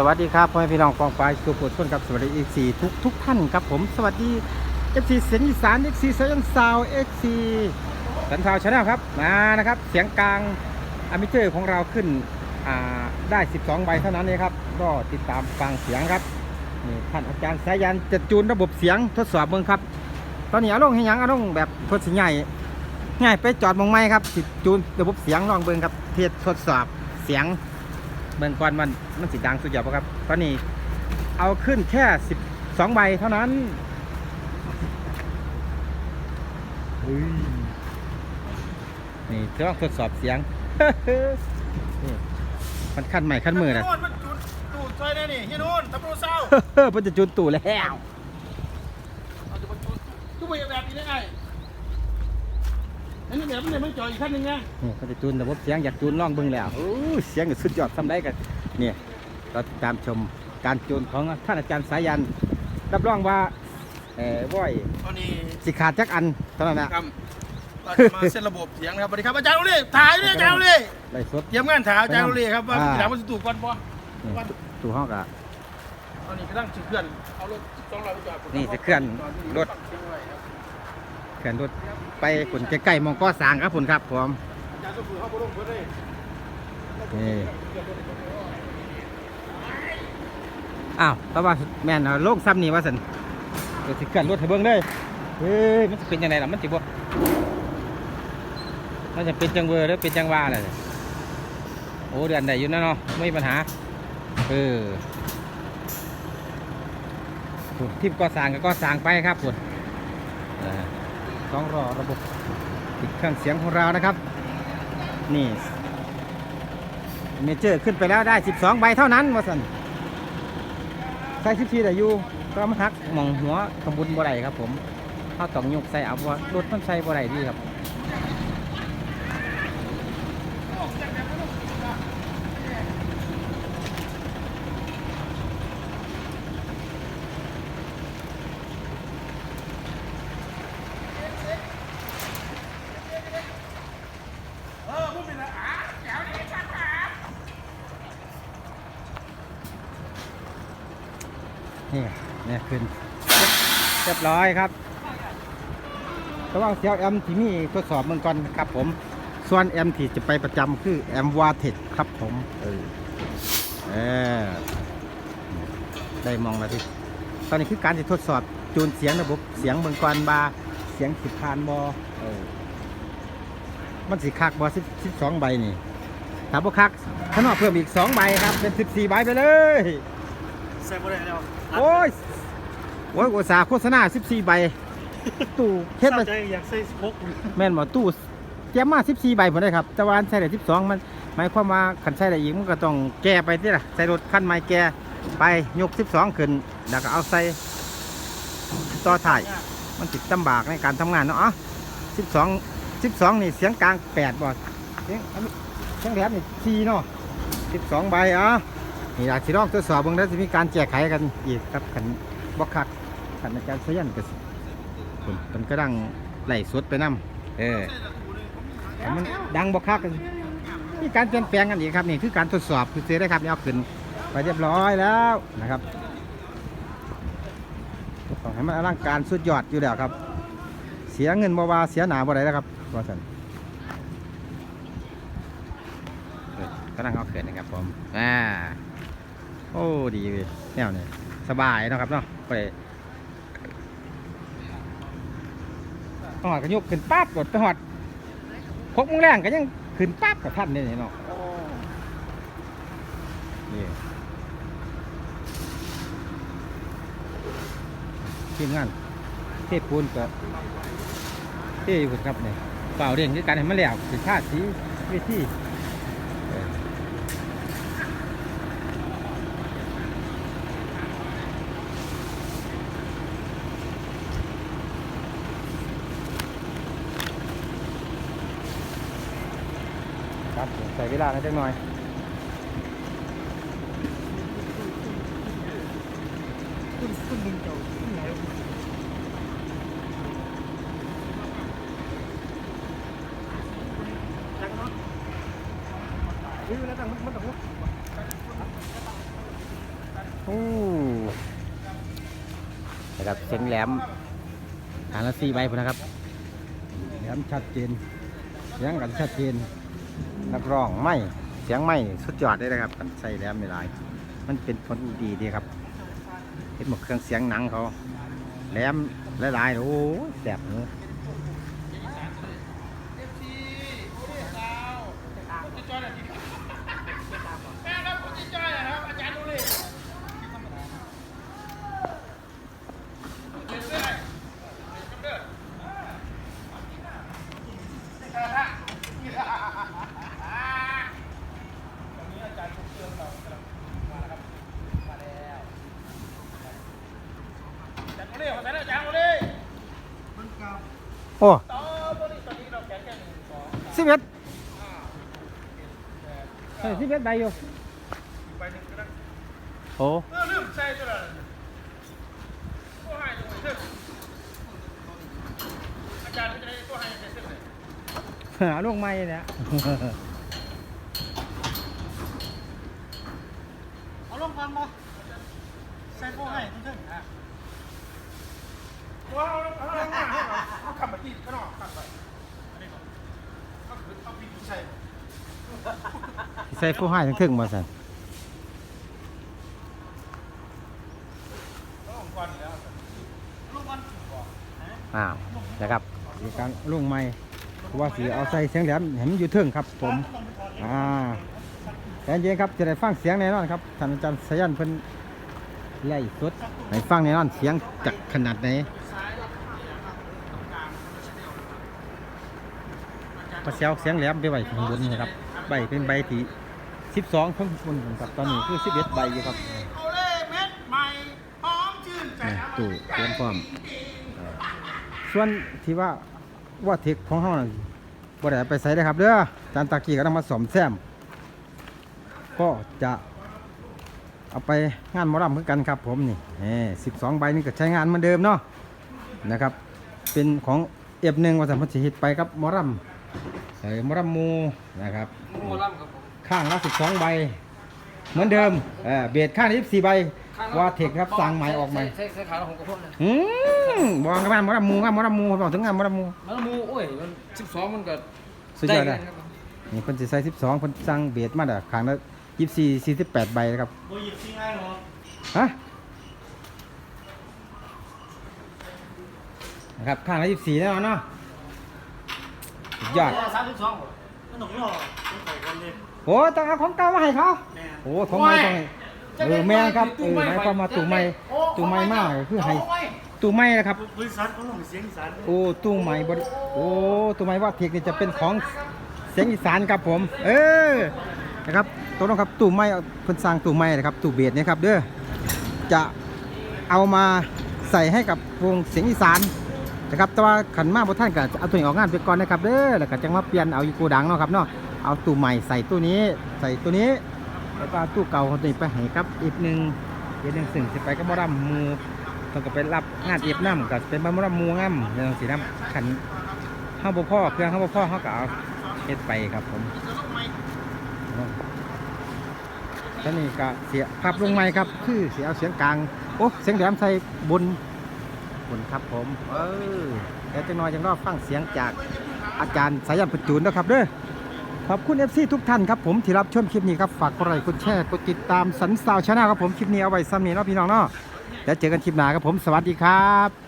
สวัสดีครับพ่อแม่พี่น้องกองปลายสุขุมชนกับสวัสดีเอีกสี่ทุกทุกท่านครับผมสวัสดีเอฟซีเสียงอีสานเอฟซีเสียงซาวเอฟซีสันซาวชาแนลครับมานะครับ เสียงกลางอะมิเตอร์ของเราขึ้นได้ 12 ใบเท่านั้นเองครับ ก็ติดตามฟังเสียงครับนี่ท่านอาจารย์สายันจะจูนระบบเสียงทดสอบเบิ่งครับ ตอนนี้อาลงให้ยังอาลงแบบทดสิใหญ่ใหญ่ไปจอดมองไม้ครับจูนระบบเสียงลองเบิ่งครับเทสทดสอบเสียง เบิ่งก่อนมันมันสิดังสุดยอดปะครับ ตอนนี้เอาขึ้นแค่สิบสองใบเท่านั้นอุ้ยนี่จะต้องทดสอบเสียงนี่มันขั้นใหม่ขั้นมือนะโน่นมันจุดตูดซอยนี่นี่เฮียนู่นตำรวจเศร้ามันจะจุนตู่แล้วเอาจะมาจุดตู้ไปแบบนี้ได้ไง อันนี้แบบมันเนี่ยมันจ่อยอีกขั้นหนึ่งไงนี่มันจะจูนระบบเสียงอยากจูนล่องเบิ่งแล้วโอ้ยเสียงก็สุดยอดทำได้กันเนี่ยเราติดตามชมการจูนของท่านอาจารย์สายัน รับรองว่าเออว้อยตอนนี้สิขาดจักอันเท่านั้นนะ ครับเราจะมาเส้นระบบเสียงนะครับสวัสดีครับอาจารย์โอเล่ถ่ายนี่อาจารย์โอเล่ไล่สดเยี่ยมงานถ่ายอาจารย์โอเล่ครับว่าอ่า ถามว่าจะตูดก่อนบ่นี่ตู่ห้องกะ ตอนนี้กำลังจะเคลื่อนเอารถสองร้อยไปจอดนี่จะเคลื่อนรถ เข็นรถไปผลใกล้ๆมองก้อสางครับผลครับผมอาจารย์ต้องฝืนเข้าไปลงเพื่อนเลยนี่อ้าวเพราว่าแม่นโลงซ้ำนี่ว่าสันเดี๋ยวสิเกินรถให้เบิ่งเลยเฮ้ยมันจะเป็นยังไงล่ะมันสิบ่มันจะเป็นจังเวอร์หรือเป็นจังว่าอะไรโอ้เดือนใดอยู่นะเนาะไม่มีปัญหาเออทิพก่อสางก็สางไปครับพุ่น ต้องรอระบบติดเครื่องเสียงของเรานะครับ นี่เมเจอร์ขึ้นไปแล้วได้ 12 ใบเท่านั้นมาสันใส่14แต่อยู่ก็มาหักหมองหัวขบุญบ่ได้ครับผมเขาต้องยกใส่เอาว่ารถมันใส่บ่ได้ดีครับ เออพูดไปเลยอะแจ๋วนี่ชัดครับ นี่ เนี่ยขึ้นเรียบร้อยครับระหว่างเสียวแอมที่มีทดสอบเมืองก่อนครับผม ส่วนแอมที่จะไปประจำคือแอมวาเทคครับผม เออเออได้มองแล้วที่ตอนนี้คือการจะทดสอบจูนเสียงระบบเสียงเมืองก่อนบาเสียงสิบพานบอเออมันสิคักบอสิบสิบสองใบนี่ถ้าบ่คักข้างนอกเพิ่มอีกสองใบครับ เป็นสิบสี่ใบไปเลยใส่บ่ได้แล้วโอ้ย โอ้ยอุตสาห์โฆษณา14ใบ ตู้เฮ็ดมา ใจอยากใส่พกแม่นบ่ตู้เตรียมมา14ใบพุ่นได้ครับ แต่ว่าอันใส่ได้12 มัน หมายความว่าคันใส่ได้อีกมันก็ต้องแก้ไปติล่ะใส่รถคันใหม่แก้ไปยก 12 ขึ้น แล้วก็เอาใส่ต่อถ่าย มันติดลำบากในการทำงานเนาะอ๋อ12 12 นี่เสียงกลาง8บ่เสียงอันนี้เสียงแหลมนี่4เนาะ12 ใบอะนี่อยากสิลองทดสอบเบิ่งแล้วสิมีการแก้ไขกันอีกครับคันบ่คัก คันอาจารย์สยันก็สิเพิ่นเพิ่นก็ดังไล่สดไปนํเออมันดังบ่คักก็สิมีการเปลี่ยนแปลงกันอีกครับนี่คือการทดสอบคือซื้อได้ครับนี่เอาขึ้นไปเรียบร้อยแล้วนะครับต้องให้มันอลังการสุดยอดอยู่แล้วครับ เสียเงินบ่ว่าเสียหนาบ่ได้แล้วครับว่าซั่นกำลังเอาเขินนะครับผม อ่า โอ้ ดีเว้ยแนวนี้สบายเนาะครับเนาะไป หอดก็ยกขึ้นปั๊บกดไปหอดพกมุ้งแรงก็ยังขึ้นปั๊บกับท่านนี่เนาะนี่ทีมงานเทพปูนก็เทพอยู่ครับเนี่ยเปล่าเรื่งด้วยกันให้มันแล้วสิท่าสีเวที ครับใส่เวลาหน่อยจังหน่อยโอ้นะครับเสียงแหลมฐานละสี่ใบพุ่นนะครับแหลมชัดเจนเสียงกันชัดเจน นักร้องไม่เสียงไม่สุดยอดเลยนะครับกันใส่แหลมไม่ลาย มันเป็นผลดีดีครับเห็นหมดเครื่องเสียงหนังเขาแหลมหลายๆโอ้แสบหูแโอ้ ต่อตัวนี้ตอนนี้เราแข่งแค่หนึ่งสองสาม สิบเอ็ด ห้า ใส่สิบเอ็ดใบอยู่ อีกใบหนึ่งก็ได้ โอ้ เออลืมใส่ตัวละตัวให้ตัวให้เส้นอาจารย์จะได้ตัวให้ใส่เส้นเลย หาลูกไม้เนี่ย เอาลงฟันมาใส่ตัวให้ทุกท่านอ่ะ ว้าวเอาขับมาที่ข้างนอกขับไปอันนี้ก่อนเอาขึ้นเอาปีกใส่ใส่ผู้ให้ทั้งถึงมาสั่นลงฟันแล้วลงฟันก่อนอ้าวนะครับมีการลุงไม้เพราะว่าสีเอาใส่เสียงแหลมเห็นอยู่ถึงครับ ผมอ่าแต่เย็นครับจะได้ฟังเสียงแน่นอนครับท่านอาจารย์สยันเพิ่นไล่สดให้ฟังแน่นอนเสียงจากขนาดไหน พอเสียวเสียงแหลมไปไว้ข้างบนนี่นะครับใบเป็นใบที่12เพิ่งบนครับตอนนี้คือ11ใบอยู่ครับโอเล่เม็ดใหม่หอมชื่นใจนี่ตู้เตรียมพร้อมเอ่อส่วนที่ว่าว่าเทคของเฮานั่นบ่ได้เอาไปใส่ได้ครับเด้ออาจารย์ตากี้ก็ต้องมาสอมแซม ก็จะเอาไปงานหมอลำเหมือนกันครับผมนี่แหม12ใบนี่ก็ใช้งานเหมือนเดิมเนาะนะครับ เป็นของเอฟหนึ่งว่าสัมพันธ์สิเฮ็ดไปครับหมอลำ เอ่มอลำหมูนะครับหมูล่ำครับผม ข้างละ12ใบ เหมือนเดิมเออเบียดข้างละ24ใบว่าเทคครับสั่งใหม่ออกใหม่ใส่ใส่ขาของกระพงเลยอืมบอกกันมามอลำหมูครับมอลำหมูบอกถึงงานมอลำหมูมันหมูโอ้ยมันสิบสองมันก็สุดยอดเลเลยยครับนี่เพิ่นสิใส่12เพิ่นสั่งเบียดมาเด้อข้างละ24 48ใบนะครับโบหยิบซิงไอ้หรอฮะนะครับข้างละ24แน่นอนเนาะ สุดยอดสามสิบสองมันหนุกหรอต้องใส่กันดิโอ้ต้องเอาของเก่ามาให้เขาแม่โอ้ของใหม่ต้องให้เออแม่นครับเออหมายความว่าตู้ใหม่ตู้ใหม่มากคือให้ตู้ใหม่นะครับบริษัทเขาลงเสียงอีสานโอ้ตู้ใหม่บริโอ้ตู้ใหม่ว่าเทคนี่จะเป็นของเสียงอีสานครับผม เออนะครับตัวน้องครับตู้ใหม่เพิ่นสร้างตู้ใหม่นะครับตู้เบียดเนี่ยครับเด้อจะเอามาใส่ให้กับวงเสียงอีสาน นะครับแต่ว่าขันมาบ่ท่านก็เอาตัวนี้ออกงานไปก่อนนะครับเด้อแล้วก็จังมาเปลี่ยนเอาอยู่โกดังเนาะครับเนาะเอาตู้ใหม่ใส่ตู้นี้ใส่ตัวนี้แล้วก็ตู้เก่าตัวนี้ไปให้ครับอีกหนึ่งอีกหนึ่งสิ่งสิไปก็บ่ดำหมูต้องก็ไปรับงานเอีบน้ำก็เป็นบะมะระมูง่ำเรื่องสีน้ำขันข้าวบพ่อเครื่องข้าวบพ่อเขาก็เอาเฮ็ดไปครับผมตอนนี้ก็เสียภาพลงไม้ครับ คือเสียเอาเสียงกลางโอ้เสียงแหลมใส่บน บนครับผม เออเดี๋ยวจังน้อยจังรอฟังเสียงจากอาจารย์สายันประจูนนะครับเด้อขอบคุณ FC ทุกท่านครับผมที่รับชมคลิปนี้ครับฝากกดไลค์กดแชร์กดติดตามสันสาวชาแนลครับผมคลิปนี้เอาไว้ซ้ำนี้เนาะพี่น้องเนาะแล้วเจอกันคลิปหน้าครับผมสวัสดีครับ